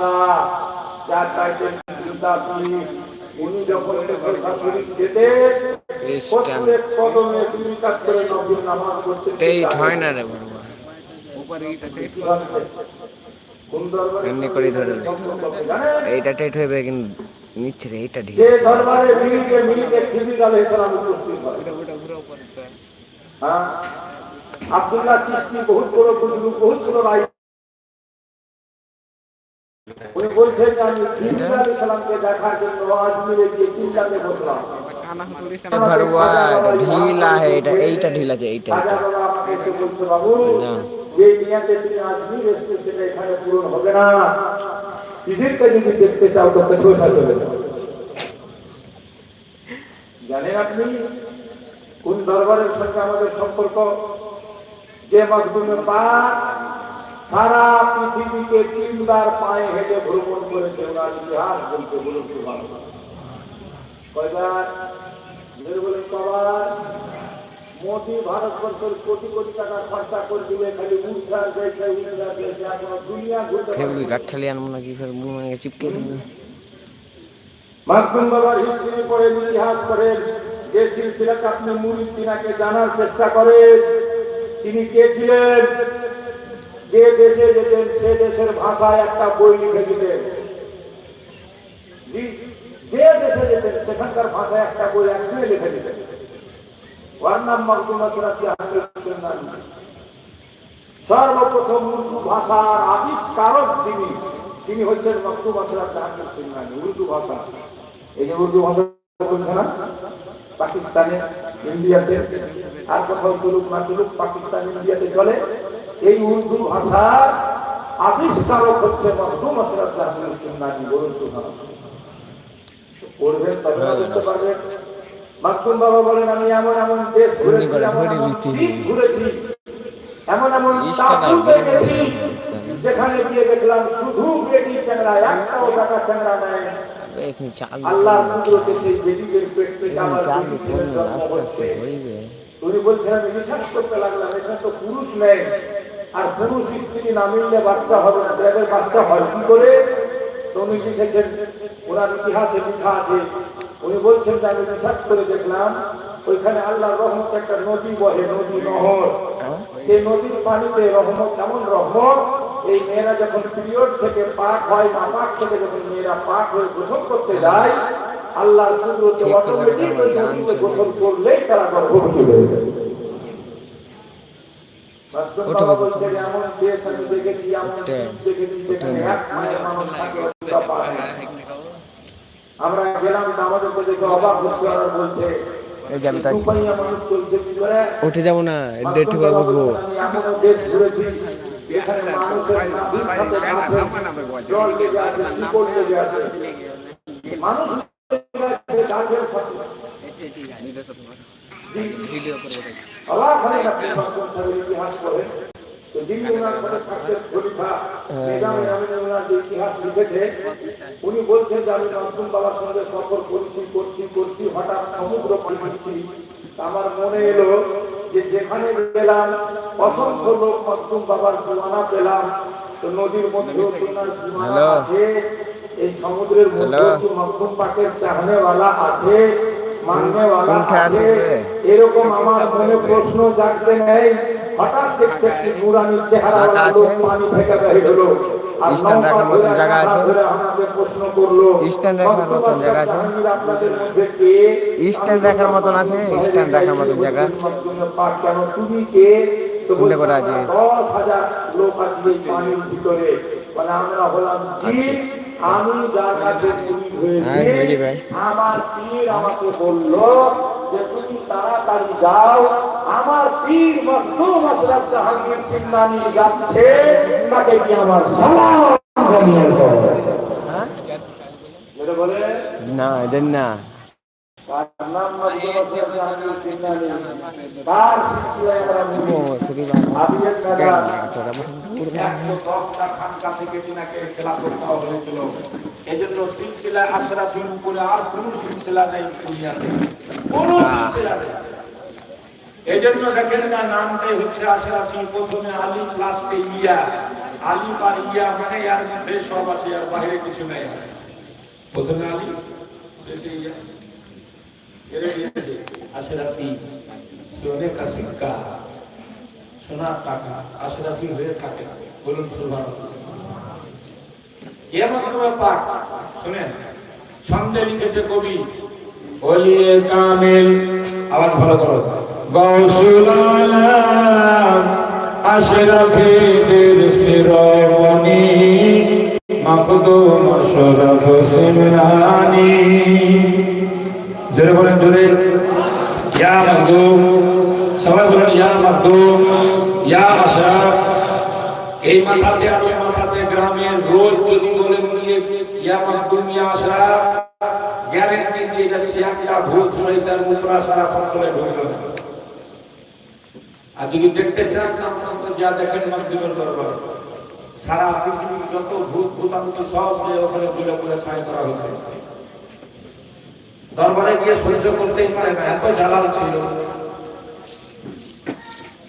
শাহ যার টাইটেল জুতা পুলিশ উনি যখন যেতেন প্রত্যেক কদমে দুই কাজ করে নবীর নামাজ পড়তে টেইট হয় না রে বাবা। কোন এমনি করে ধরে এইটা টেট হইবে কিন্তু নিচ্ছে রে এইটা ঢিল। যে দরবারে মিনিটে মিনিটে খিজির আলাইহিস উপস্থিত হয়। হ্যাঁ। আব্দুল্লাহ বহুত বড় বুজুর্গ বহুত বড় রাই উনি বলছেন যে আমি খিজির আলাইহিস সালামকে দেখার জন্য আজমিরে গিয়ে চিন্তাতে বসলাম ভরুয়া এটা ঢিল আছে এটা এইটা ঢিল আছে এইটা রাজা এইটা। বাবা আমাকে এসে বলছে বাবু না। যে নিয়াতে তুমি আজমির এসছো সেটা এখানে পূরণ হবে না খিজিরকে যদি দেখতে চাও তো পেছোটা চলে যাও জানেন আপনি কোন দরবারের সঙ্গে আমাদের সম্পর্ক যে মজদুমে পা সারা পৃথিবীকে তিনবার পায়ে হেঁটে ভ্রমণ করেছে ওনার ইতিহাস বলতে বলুন সুবহানাল্লাহ। কয়বার? বলেন কবার? মোদি ভারতবর্ষের কোটি কোটি টাকা খরচা করে দিলে খালি আর যাইছে উঠে যাচ্ছে এখন দুনিয়া ঘুরতে ফেবরি কাঠালি আনব নাকি? ফের মুখ মানে চিপকে দেবো মাহবুব বাবার হিস্ট্রি পড়ে ইতিহাস করেন যে সিলসিলাকে আপনি মুড়ি তিনাকে জানার চেষ্টা করেন তিনি কে ছিলেন? যে দেশে যেতেন, সে দেশের ভাষায় একটা বই লিখে দিতেন। যে দেশে যেতেন, সেখানকার ভাষায় একটা বই একদিনে লিখে দিতেন। ওর নাম মকদুম আসরাতি আহমেদ সুন্নানি। সর্বপ্রথম উর্দু ভাষার আবিষ্কারক তিনি তিনি হচ্ছেন মকদুম আসরাত আহমেদ সুন্নানি উর্দু ভাষা। এই যে উর্দু ভাষা না? পাকিস্তানে, ইন্ডিয়াতে, আর কোথাও চলুক না চলুক পাকিস্তান, ইন্ডিয়াতে চলে। এই উর্দু ভাষার আবিষ্কারক হচ্ছে মকদুম আসরাত আহমেদ সুন্নানি বলুন পড়বেন তবে বুঝতে পারবেন। মাকতুম বাবা বলেন আমি এমন এমন দেশ ঘুরেছি করে এমন ধরে এমন দিতে দ্বীপ ঘুরেছি এমন এমন ইস্টার টাপুতে আর গেছি ইস্টার। যেখানে গিয়ে দেখলাম শুধু বেটি চ্যাংরা একটাও টাকা চ্যাংরা নাই। আল্লাহ কুদরতে সেই বেটিদের পেট পেটে আমার চালু বেটি ছেলের করুন জন্ম আস্তে আস্তে উনি বলছেন বিশ্বাস করতে লাগলাম এখানে তো পুরুষ নেই। আর পুরুষ স্ত্রী না মিললে বাচ্চা হবে না। তাদের বাচ্চা হয় কি করে? উনি লিখেছেন ওনার ইতিহাসে লেখা আছে। উনি বলছেন যে আমি বিশ্বাস করে দেখলাম ওইখানে আল্লাহ রহমত একটা নদী বহে নদী নহর। সেই নদীর পানিতে রহমত এমন রহমত এই মেয়েরা যখন পিরিয়ড থেকে পাক হয় না পাক থেকে যখন মেয়েরা পাক হয়ে গোসল করতে যায় আল্লাহর কুদরতে অটোমেটিক ওই নদীতে ছিল। গোসল করলেই তারা গর্ভবতী হয়ে যায়। ওটা আমরা গেলাম দেখে অবাক হচ্ছে আর বলছে উঠে যাব না দেড় করে বসবো মানুষ অবাক গেছে মাসুম ইতিহাস পড়ে। তো যিনি ওনার সাথে থাকতেন খলিফা নিজামে আমিন ওনার যে ইতিহাস লিখেছে উনি বলছেন যে আমি মাসুম বাবার সঙ্গে সফর করছি করছি করছি হঠাৎ সমুদ্র পাড়ি আমার মনে এলো যে যেখানে গেলাম অসংখ্য লোক মাসুম বাবার জুয়ানা পেলাম। তো নদীর মধ্যে ওনার জুয়ানা আছে এই সমুদ্রের মধ্যে মাসুম পাকের চাহনেওয়ালা আছে। কোনটা আছে এরকম আমার মনে প্রশ্ন জাগতে নেই হঠাৎ দেখছে একটি নুরানি চেহারা? পানি থেকে বেরিয়ে হলো স্ট্যান্ড রাখার মতন জায়গা আছে? স্ট্যান্ড রাখার মতন জায়গা আছে? স্ট্যান্ড রাখার মতন আছে? স্ট্যান্ড রাখার মতন জায়গা? কোনটা করে আছে? লোক ভিতরে মানে আমরা হলাম আমি যার কাছে চুরি হ্যাঁ, হয়েছি আমার পীর আমাকে বলল যে তুমি তাড়াতাড়ি যাও আমার পীর মখদুম আশরাফ জাহাঙ্গীর সিন্নানি যাচ্ছে তাকে কি আমার সালাম জানিয়ে দাও। না দেন না। তার একশো দশটা খানকা থেকে তিনাকে খেলাফত দেওয়া হয়েছিল। এজন্য সিলসিলা আশরাফির উপরে আর কোন সিলসিলা নেই দুনিয়াতে। কোন সিলসিলা নেই। এই জন্য দেখেন না নামটাই হচ্ছে আশরাফি প্রথমে আলী লাস্টে ইয়া। আলী বা ইয়া মানে মধ্যে সব আছে আর বাইরে কিছু নাই। প্রথমে আলী শেষে ইয়া। এর আশরাফি সোনে কা সিক্কা সোনার টাকা আশরাফি হয়ে থাকে। কেমন জোরে বলেন ইয়া মাকদুম। সবাই বলেন ইয়া আশরাফ আর যদি দেখতে চান যা দেখেন মাকদুমের দরবার, সারা পৃথিবীর যত ভূত ভূতান্ত ওখানে ছাই করা দরবারে গিয়ে সহ্য করতেই পারে না, এত জ্বালাল ছিল।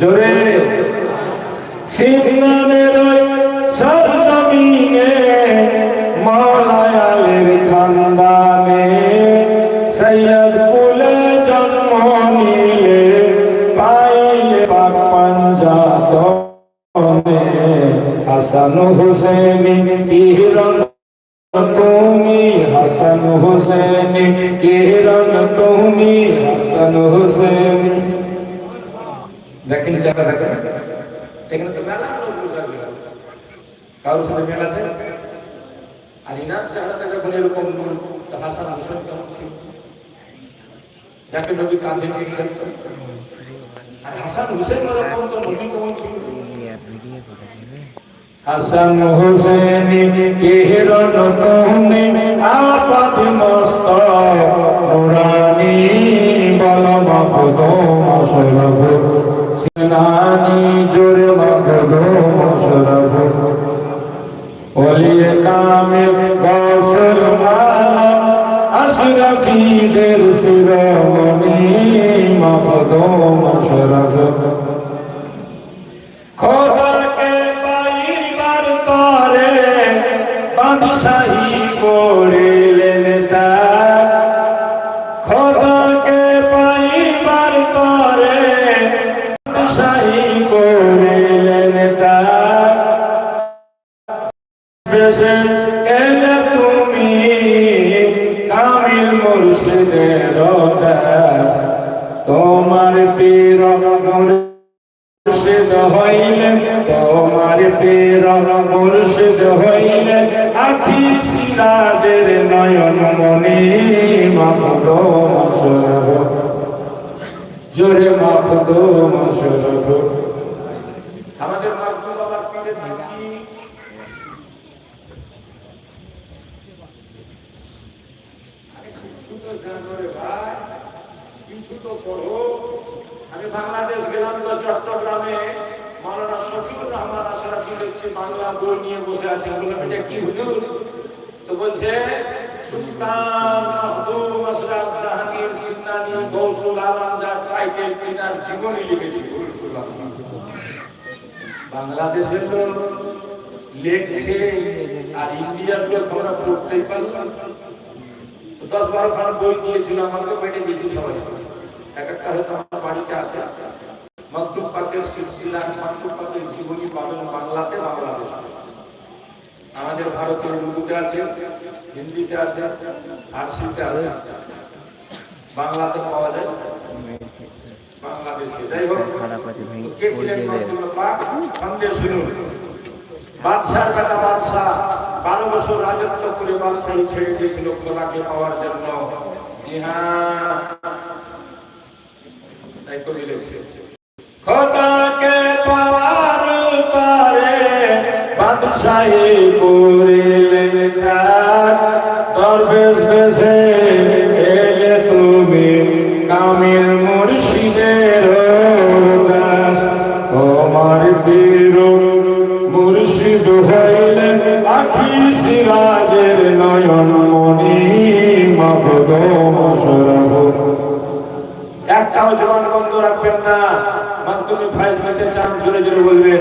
জোরে সিমনানের কারোর সাথে মেল আছে? আর ইনার চেহারাটা যখন এরকম হাসান হোসেন কেমন ছিল যাকে নবী কাঁধে। আর হাসান হুসেন যখন তো নবী কেমন ছিল হাসান হুসেনি কিরণ হইলেন তোমার পীর মুর্শিদ হইলেন আখি সিরাজের নয়ন মনি মাহদ মশরফ জোরে মাহদ মশরফ আমাদের মাহবুব আমার পীরের নাম কি? কিছু তো জানো রে ভাই, কিছু তো পড়ো। আমি বাংলাদেশ গেলাম তো চট্টগ্রামে মাওলানা শফিকুর রহমান আশরাফি দেখছি বাংলা বই নিয়ে বসে আছে। বললাম, এটা কি হুজুর? তো বলছে, সুলতান মাহবুব আশরাফ জাহাঙ্গীর সিন্নানি গৌসুল আলম যা কিনার জীবনী লিখেছি। বাংলাদেশের তো লেখছে আর ইন্ডিয়ার লোক আমরা পড়তেই দশ বারো খান বই দিয়েছিল, আমাকে পেটে দিতে সবাই। আমাদের ভারতের উর্দুতে আছে হিন্দিতে আছে ফার্সিতে আছে। বাংলাতে পাওয়া যায়। বাংলাদেশে। যাই হোক বাদশাহ বারো বছর রাজত্ব করে বাদশাহী ছেড়ে দিয়েছিল খোলাকে পাওয়ার জন্য। খোদাকে পাওয়ার পরে বাদশাহী রাখবেন না। মাধ্যমিক ফাইল পেতে চান, জোরে জোরে বলবেন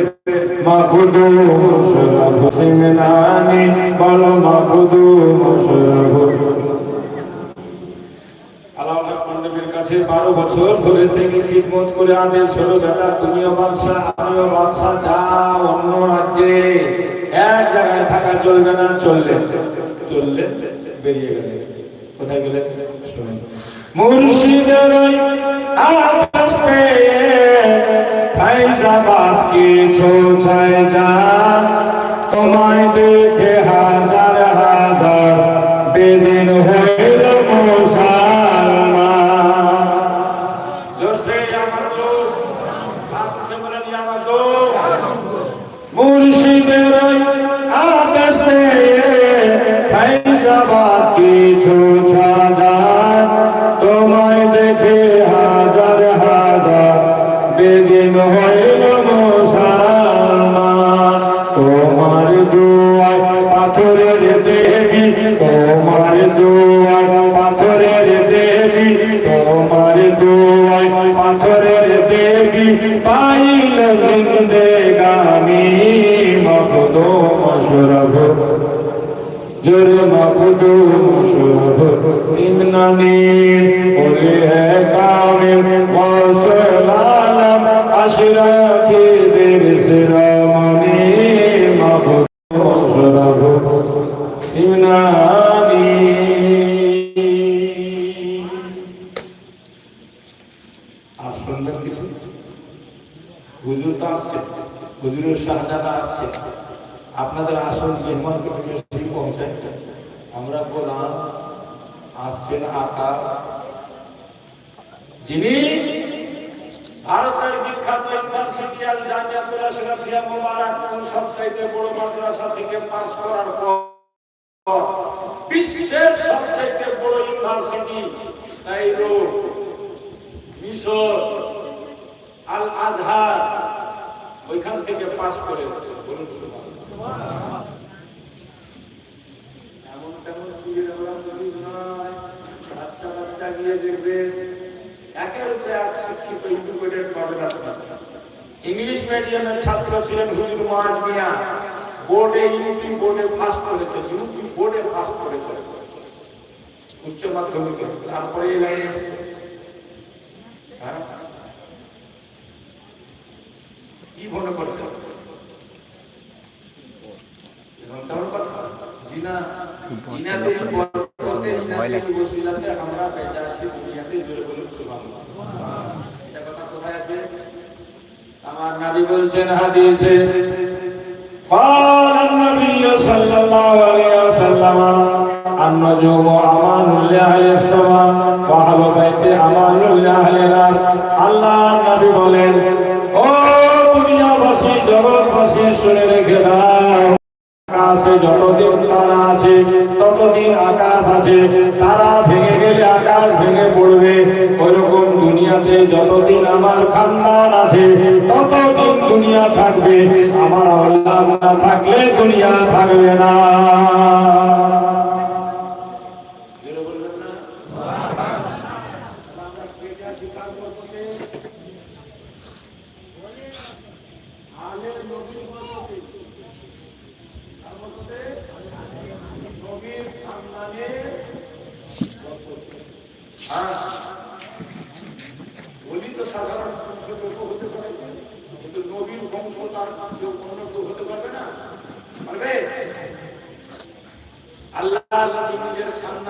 বারো বছর ধরে থেকে খিদমত করে আদেশ হলো, বেটা, তুমিও বাদশা আমিও বাদশা যা অন্য রাজ্যে। এক জায়গায় থাকা চলবে না, চললে চললে বেরিয়ে গেলে। কোথায় গেলে? মুর্শিদের আসবে ফাইজা বাপ কিছু ফাইজা তোমায় দেখে হাজার হাজার বেদিন হয়ে الصراط একের উপরে শিক্ষিত ইংলিশ মিডিয়ামের ছাত্র ছিলেন হুজুর মহাজ মিয়া। বোর্ডে ইউপি বোর্ডে পাস করেছে ইউপি বোর্ডে পাস করেছে উচ্চ মাধ্যমিক, তারপরে হ্যাঁ? কি মনে করছে ভয় লাগে আমার নারী বলছেন হাদিসে قال النبي صلى الله عليه وسلم النجوم امان لاهل السماء واهل بيت امان لاهل الارض আল্লাহ নবী বলেন দুনিয়া থাকবে আমার আল্লাহ না থাকলে দুনিয়া থাকবে না।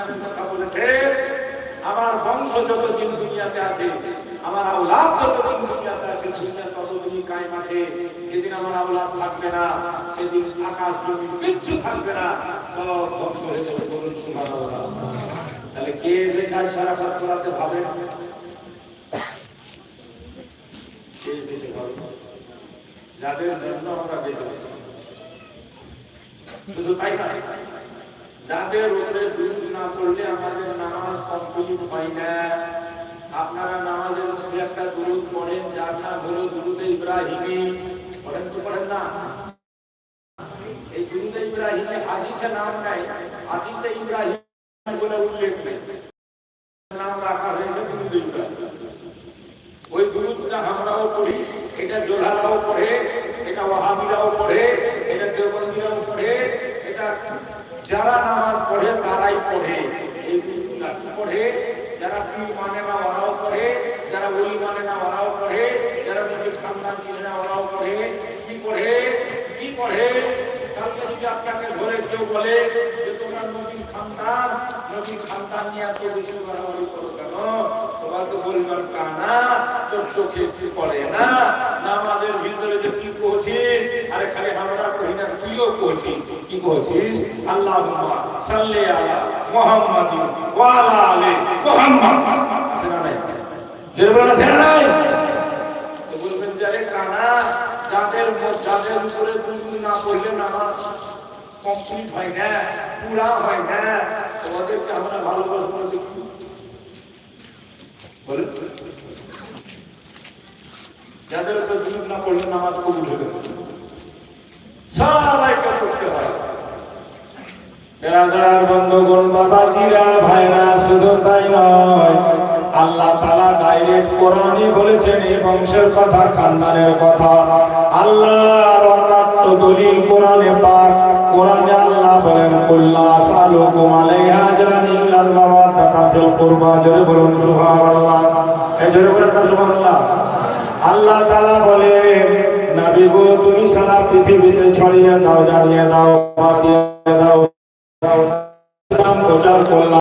ইমানের কথা বলেছে, আমার বংশ যতদিন দুনিয়াতে আছে, আমার আওলাদ যতদিন দুনিয়াতে আছে, দুনিয়া ততদিনই কায়েম আছে। সেদিন আমার আওলাদ থাকবে না, সেদিন আকাশ জমি কিচ্ছু থাকবে না, সব ধ্বংস হয়ে যাবে। বলুন তাহলে কে যে সারা কাজ করাতে ভাবে? যাদের জন্য আমরা বেঁচে শুধু তাই না যাদের উপরে দুরুদ না পড়লে আমাদের নামাজ কমপ্লিট হয় না। আপনারা নামাজের মধ্যে একটা দুরুদ পড়েন যার নাম হলো দুরুদে ইব্রাহিমী। পড়েন তো, পড়েন না? এই ইব্রাহিমে হাদিসে নাম নাই। হাদিসে ইব্রাহিম বলে উল্লেখ নেই। নাম রাখা হয়েছে ইব্রাহিম। ওই দুরুদটা আমরাও পড়ি, এটা জোলারাও পড়ে, এটা ওয়াহাবিরাও পড়ে, এটা দেওবন্দিরাও পড়ে, এটা যারা নামাজ পড়ে, তারাই পড়ে। পড়ে? যারা পীর মানে না, ওরাও পড়ে। যারা ওলি মানে না, ওরাও পড়ে। যারা নিজের খানদান চিনে না, ওরাও পড়ে। কি পড়ে? কি পড়ে? কালকে যদি আপনাকে ধরে কেউ বলে যে তোমার নদীর খানদান নদীর খানদান নিয়ে এত বেশি বাড়াবাড়ি করো কেন? তোমাকে বলবার কানা, তোর চোখে কি পড়ে না? নামাজের ভিতরে যে কি করছিস আরে খালি আমরা কহি না, তুইও করছিস কি করছিস? আল্লাহ সাল্লি আলা মুহাম্মাদি ওয়া আলা আলি মুহাম্মাদ। আছে না নাই? জোরে বলা আছে না নাই? তো বলবেন যে, আরে কানা, যাদের ম- যাদের উপরে দুই না পড়লে নামাজ কমপ্লিট হয় না, পুরা হয় না, তোমাদেরকে আমরা ভালোবাসবো দেখি। বলেন। যাদের উপর দুরূদ না পড়লে নামাজ কবুল হবে সবাইকে পড়তে হয়। বেড়াদার বন্ধুগণ, বাবাজিরা, ভাইরা, শুধু তাই নয়, আল্লাহ তালা ডাইরেক্ট কোরআনই বলেছেন এই বংশের কথা, খানদানের কথা। আল্লাহর দলিল কোরআনে পাক, কোরআনে আল্লাহ বলেন, কুল্লা সালু কুমালে হাজরান ইল্লাল মাওয়াদ্দাতা ফিল কুরবা জোরে বলুন, সুবহানাল্লাহ। এই জোরে বলেন সুবহানাল্লাহ। আল্লাহ তাআলা বলেন নবী গো তুমি সারা পৃথিবীতে ছড়িয়ে দাও জানিয়ে দাও বাতিয়ে দাও প্রচার করলাম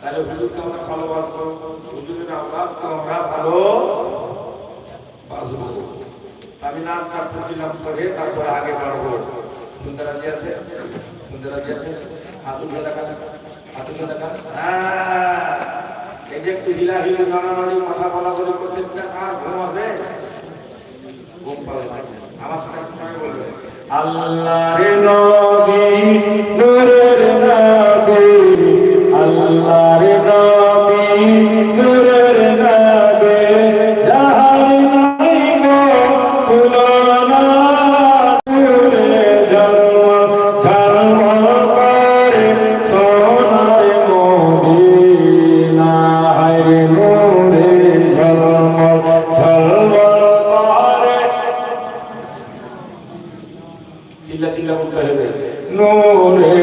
তাহলে হুজুরকে আমরা ভালোবাসবো। হুজুরের আমরা ভালো বাঁচবো। আমি করে তারপরে আগে বাড়বো আছে? আছে? হ্যাঁ এই যে একটু হিলা মাথা বলা বলি করছেন আর ঘুম হবে ঘুম পাবে আমার বলবে। আল্লাহর নবী, নূরের বলতে হবে নূরে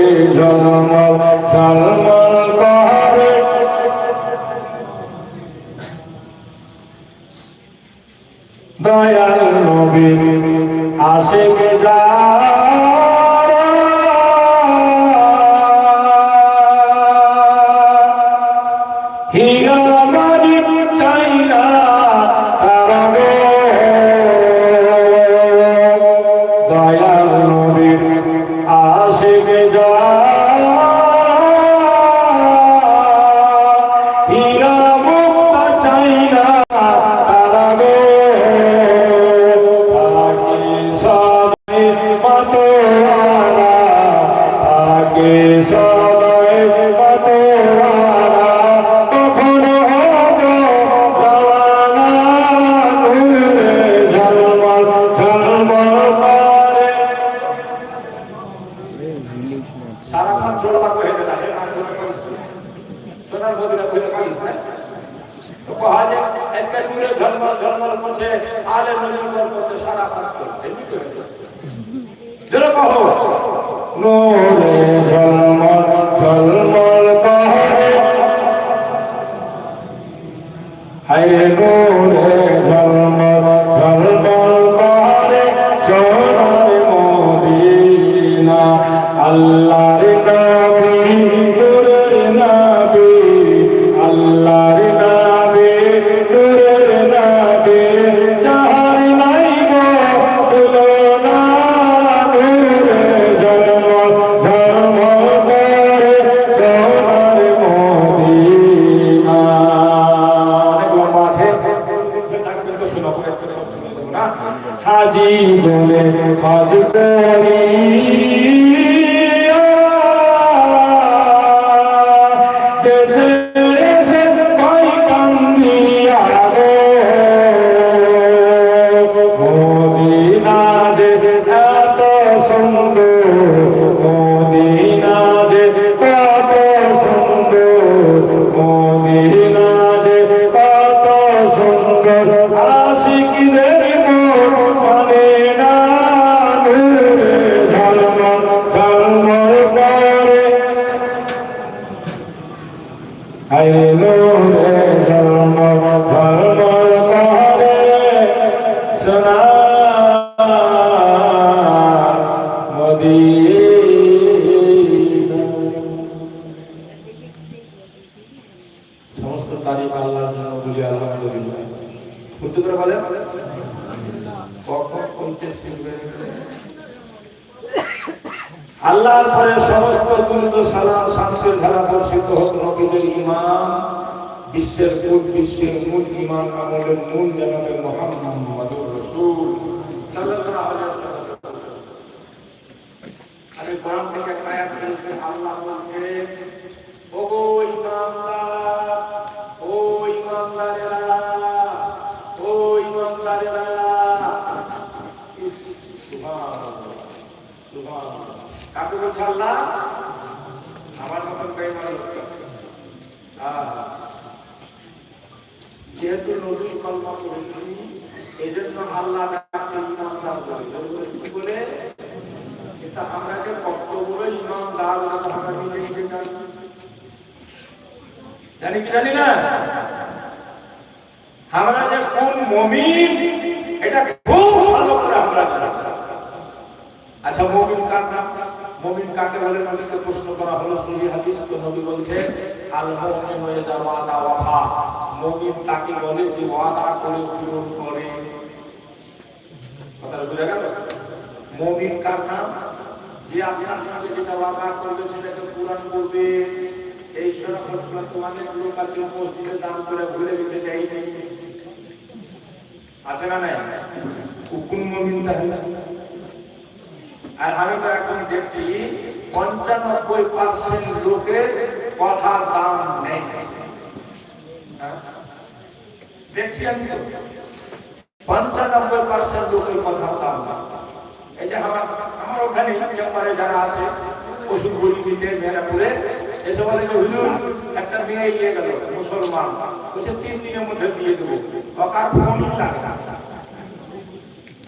করে দয়াল নবী Amen. হায় নূরে সুবহানাল্লাহ। বলছে আল্লাহ আমার মতন। আহ, যেহেতু নবীর কল্পনা করেছি এই জন্য আল্লাহ বলে এটা আমরা যে কর্তব্য ইমানদার আমরা নিজে নিজে জানি জানি কি জানি না? আমরা যে কোন মমিন এটা খুব ভালো করে আমরা আচ্ছা মমিন কার নাম? মমিন কাকে বলে নবীকে প্রশ্ন করা হলো সহি হাদিস তো নবী বলছে, আল মুমিন হয়ে যাওয়া দাওয়া মমিন তাকে বলে যে ওয়াদা করে পূরণ করে। কথাটা বুঝা গেল? মমিন কার নাম? যে আপনার সঙ্গে যেটা ওয়াদা করবে সেটাকে পূরণ করবে। এই সময় তোমাদের লোক আছে, মসজিদে দান করে ভুলে গেছে যে এই আছে না নাই? কোন মমিন তাহলে? আর আমি তো এখন দেখছি পঞ্চানব্বই পার্সেন্ট লোকের কথার দাম নেই? দেখছি আমি পঞ্চানব্বই পার্সেন্ট লোকের কথার দাম। এই যে আমার আমার ওখানে চেম্বারে যারা আছে ওষুধ গরিব দিতে মেয়েরাপুরে এসে বলে যে, হুজুর, একটা মেয়ে ইয়ে গেল, মুসলমান। বলছে, তিন দিনের মধ্যে দিয়ে দেবো। অকার ফোন লাগে না?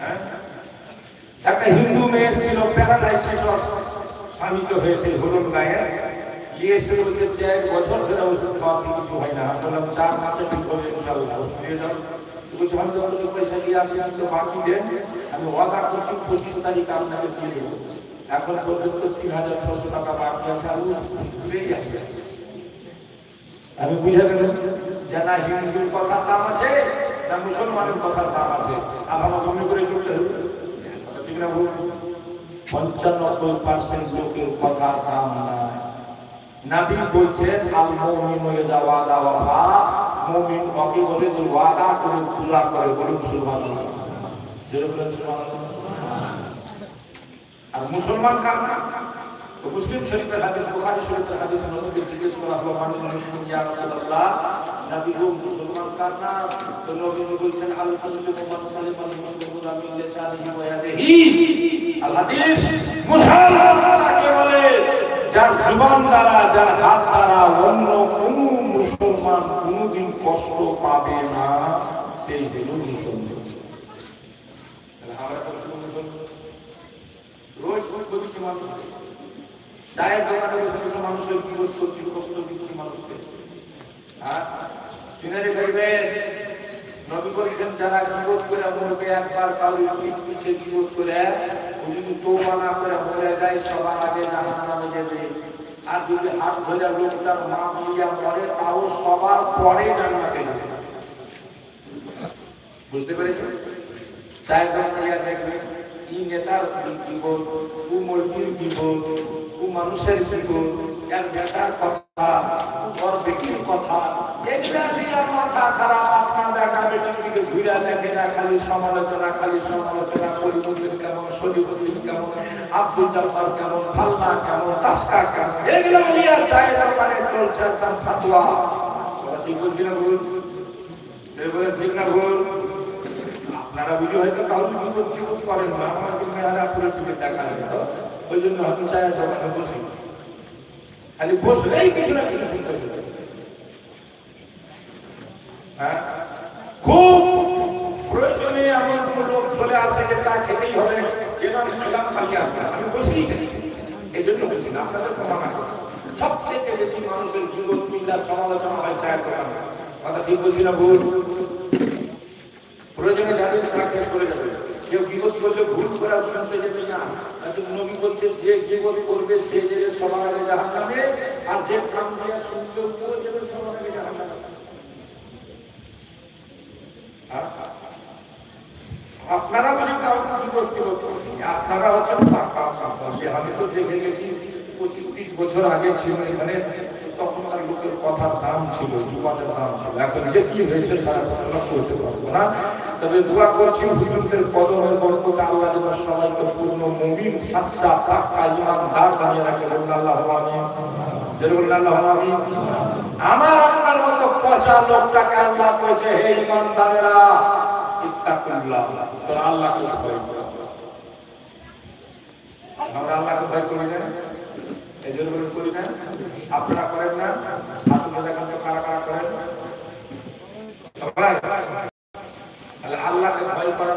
হ্যাঁ? একটা হিন্দু মেয়ে ছিল প্যারালাইসিস স্বামিত হয়েছে হলুন গায়ে। গিয়ে এসে বলতে চাই বছর হয় না। বললাম, চার আমি তিন হাজার ছশো টাকা আমি বুঝে গেলাম যে না হিন্দুর কথার দাম আছে না মুসলমানের কথার দাম আছে। আমার মনে করে চলতে হবে না ভুল পঞ্চানব্বই পার্সেন্ট লোকের কথার দাম নাবি বলছেন আল মুমিন ইযা ওয়াদা ওয়াফা মুমিন কাকে বলে? যে ওয়াদা করে পুরা করে, বলুন সুবহানাল্লাহ আর মুসলমান নাম? তো মুসলিম শরীফের হাদিস, বুখারী শরীফের হাদিস, নবীকে জিজ্ঞেস করা হলো মানে মুসলিম ইয়া রাসূলুল্লাহ? মুসলমান কার নাম তো যার জবান দ্বারা, যার হাত দ্বারা অন্য কোন মুসলমান কোনদিন কষ্ট পাবে না, সেই দিন মুসলমান। মানুষ। চায়ের দোকানে মানুষের কি করছে, কষ্ট দিচ্ছে মানুষকে। হ্যাঁ চিনারে নবী বলছেন, যারা বিরোধ করে মরবে একবার কাউরি পিছিয়ে বিরোধ করে যদি তোবা না করে মরে যায় সবার আগে জাহান নামে যাবে। আর যদি হাত ধরে লোকটার মা মিলিয়া মরে, তাও সবার পরে জান্নাতে যাবে। বুঝতে পেরেছেন? দোকানে দেখবেন কি নেতার জীবন কু মন্ত্রীর জীবন কু মানুষের জীবন এক নেতার কথা আপনার বুঝে হয়তো কাউকে বিপদ করেন না আমার মেয়েরা দেখা ওই জন্য আমি দোকানে বসি খালি বসলেই কিছু না, কিছু শুনতে। হ্যাঁ? খুব প্রয়োজনে এমন কোনো লোক চলে আসে যে তা খেতেই হবে। আমি খেলাম কালকে আসবে আমি বসি। এই জন্য বসি না, আপনাদের প্রমাণ আছে সবচেয়ে বেশি মানুষের জীবন চিন্তার সমালোচনা হয় চায়ের দোকানে। কথা ঠিক বলছি না, ভুল? প্রয়োজনে যাদের তাকে করে যাবে কেউ বিপদ করলে ভুল করে শুনতে যেতে না। নবী বলছেন যে বিপদ করবে, সে যে সবার জাহান নামে আর যে শুনতে উত্তর সবার আগে জাহান নামে আপনারা মানে কাউকে করতে আপনারা হচ্ছেন আমি তো দেখে গেছি, পঁচিশ তিরিশ বছর আগে ছিল এখানে, তখনকার লোকের কথার দাম ছিল জীবনের দাম ছিল। এখন যে কি হয়েছে তারা করতে পারব না। তবে দোয়া করছি হুজুরদের কদমের বরকতে আল্লাহ যেন সবাইকে পূর্ণ মুমিন, সাচ্চা, পাক্কা, ইমানদার বানিয়ে রাখে। বলুন, আল্লাহ আমিন। আমার আপনার মতো পচা লোকটাকে আল্লাহ করেছে হে ইমানদারেরা, ইত্তাকুল্লাহ। তো আল্লাহকে ভয় করো? আমরা ভয় করি না? এই জন্য করি না? আপনারা করেন না? কারা কারা করেন? সবাই। আল্লাহকে ভয় করা